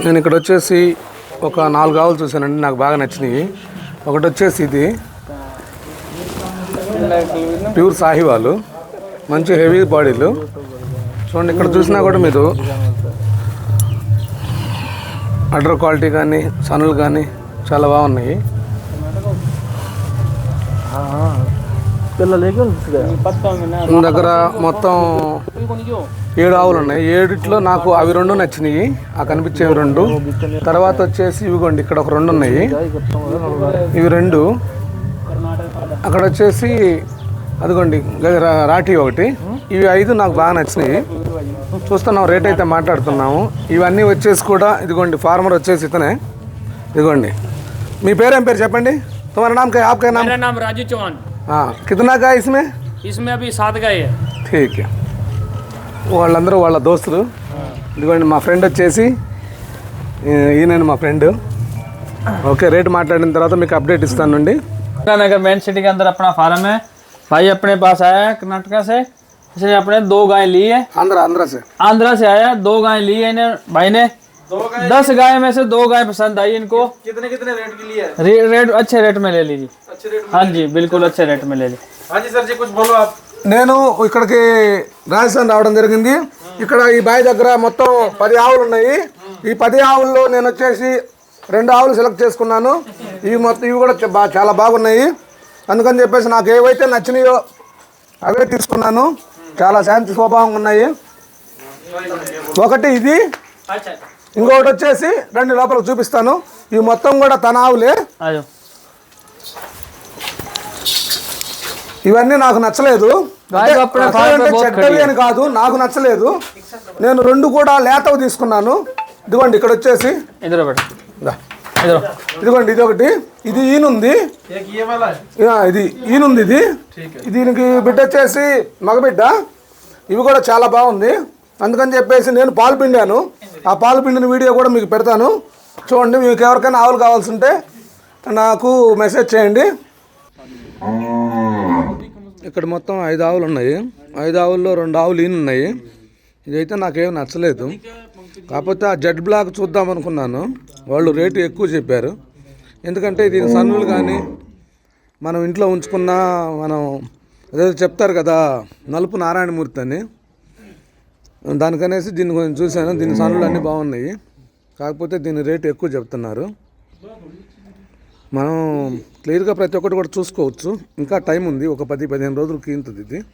నేను ఇక్కడ వచ్చేసి ఒక నాలుగు ఆవులు చూశానండి నాకు బాగా నచ్చినవి. ఒకటి వచ్చేసి ఇది. ప్యూర్ సాహివాలు మంచి హెవీ బాడీలు. చూడండి ఇక్కడ చూసినా కూడా మీరు అడ్ర క్వాలిటీ కానీ సనులు కానీ చాలా బాగున్నాయి. పిల్లలు పత్తా మన దగ్గర మొత్తం ఏడు ఆవులు ఉన్నాయి ఏడిట్లో నాకు అవి రెండు నచ్చినాయి ఆ కనిపించేవి రెండు తర్వాత వచ్చేసి ఇవిగోండి ఇక్కడ ఒక రెండు ఉన్నాయి ఇవి రెండు అక్కడ వచ్చేసి అదిగోండి గ- రా- రాఠీ ఒకటి ఇవి ఐదు నాకు బాగా నచ్చినాయి చూస్తున్నాం రేట్ అయితే మాట్లాడుతున్నాము ఇవన్నీ వచ్చేసి కూడా ఇదిగోండి ఫార్మర్ వచ్చేసి ఇతనే ఇదిగోండి మీ పేరేం పేరు చెప్పండి తుమారా నామ్ కా ఆప్కా నామ్ मेरा नाम राजू चौहान हाँ कितना का है इसमें इसमें अभी सात गाय है ఠీక్ వాళ్ళందరూ వాళ్ళ దోస్తులు ఇదిగోండి మా ఫ్రెండ్ వచ్చేసి ఈ- ఈయన మా ఫ్రెండ్ ఓకే రేట్ మాట్లాడిన తర్వాత మీకు అప్డేట్ ఇస్తానండి नगर मेन सिटी के अंदर अपना फार्म है भाई अपने पास आया है कर्नाटका से इसने अपने दो गाय ली है ఆంధ్ర ఆంధ్ర సార్ आंध्रा से आया दो गाय ली है इन्हें भाई ने दस गाय में से दो गाय पसंद आई इनको कितने कितने रेट की लिए रे, रेट अच्छे रेट में ले लीजिए अच्छे रेट हाँ जी बिल्कुल अच्छे रेट में ले लीजिए हाँ जी सर जी कुछ बोलो आप నేను ఇక్కడికి రాజస్థాన్ రావడం జరిగింది ఇక్కడ ఈ బావి దగ్గర మొత్తం పది ఆవులు ఉన్నాయి ఈ పది ఆవుల్లో నేను వచ్చేసి రెండు ఆవులు సెలెక్ట్ చేసుకున్నాను ఇవి మొత్తం ఇవి కూడా చా- బా- చాలా బాగున్నాయి అందుకని చెప్పేసి నాకు ఏవైతే నచ్చినాయో అవే తీసుకున్నాను చాలా శాంతి స్వభావంగా ఉన్నాయి ఒకటి ఇది ఇంకొకటి వచ్చేసి రెండు లోపల చూపిస్తాను. ఇవి మొత్తం కూడా తనావులే ఇవన్నీ నాకు నచ్చలేదు. చెడ్డవి అని కాదు నాకు నచ్చలేదు. నేను రెండు కూడా లేతవి తీసుకున్నాను. ఇదిగోండి ఇక్కడ వచ్చేసి. ఇదిగోండి ఇది ఒకటి. ఇది ఈనుంది. ఇది ఈనుంది ఇది దీనికి బిడ్డ వచ్చేసి మగబిడ్డ. ఇవి కూడా చాలా బాగుంది. అందుకని చెప్పేసి నేను పాలు పిండాను. ఆ పాలు పిండిన వీడియో కూడా మీకు పెడతాను. చూడండి మీకు ఎవరికైనా ఆవులు కావాల్సి ఉంటే నాకు మెసేజ్ చేయండి. ఇక్కడ మొత్తం ఐదు ఆవులు ఉన్నాయి. ఐదు ఆవుల్లో రెండు ఆవులు ఈయన ఉన్నాయి. ఇదైతే నాకేం నచ్చలేదు. కాకపోతే ఆ జెడ్ బ్లాక్ చూద్దాం అనుకున్నాను. వాళ్ళు రేటు ఎక్కువ చెప్పారు. ఎందుకంటే దీని సన్నులు కానీ మనం ఇంట్లో ఉంచుకున్న మనం అదే చెప్తారు కదా నలుపు నారాయణమూర్తి అని. దానికనేసి దీన్ని కొంచెం చూశాను. దీని సన్నులు అన్నీ బాగున్నాయి. కాకపోతే దీని రేటు ఎక్కువ చెప్తున్నారు. మనం క్లియర్గా ప్రతి ఒక్కటి కూడా చూసుకోవచ్చు. ఇంకా టైం ఉంది. ఒక పది పదిహేను రోజులు కీంతుంది ఇది.